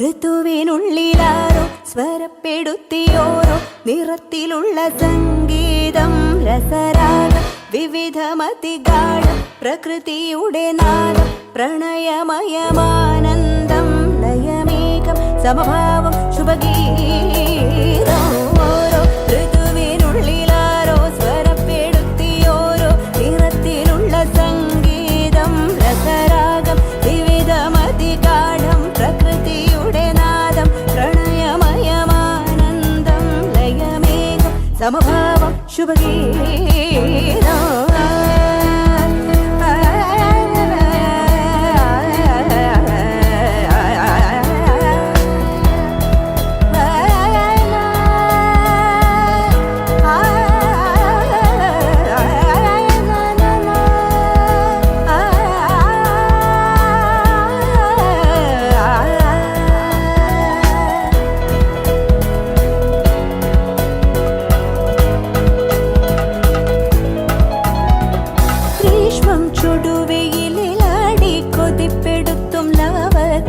ഋതുവിനുള്ളിലാരോ സ്വരപ്പെടുത്തിയോരോ നിറത്തിലുള്ള സംഗീതം രസരാഗം വിവിധമതിഗാഠം പ്രകൃതിയുടെ നാദം പ്രണയമയമാനന്ദം ലയമേകം സമഭാവം ശുഭഗീതം. സമഭാവം ശുഭഗീതം.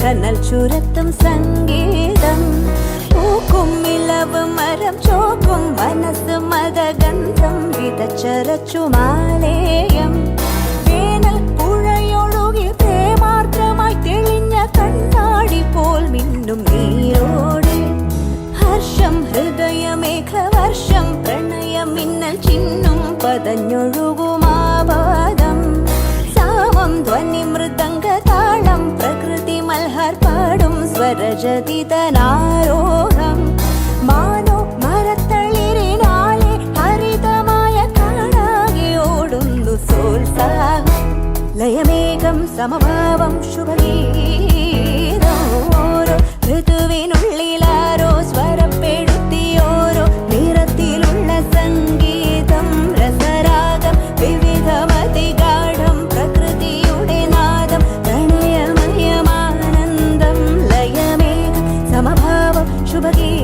കനൽ ചുരത്തും സംഗീതം. പൂക്കും മരം ചോക്കും മനസ്സ് മതഗന്ധം വിതച്ചരച്ചു മാലേയം ഹർഷം ഹൃദയമേഘവർഷം പ്രണയം മിന്നൽ ചിന്നും പതഞ്ഞൊഴുകുമാപാദം പാടും സ്വരജതിതനാരോഹം മാനോ മരത്തളിരിനാളെ ഹരിതമായ കാണാകെ ഓടുന്നു സോത്സാഹം. ലയമേകം സമഭാവം ശുഭഗീതം. ഓരോ ഋതുവിനുള്ളിലാരോ സ്വരപ്പെടും 就把一。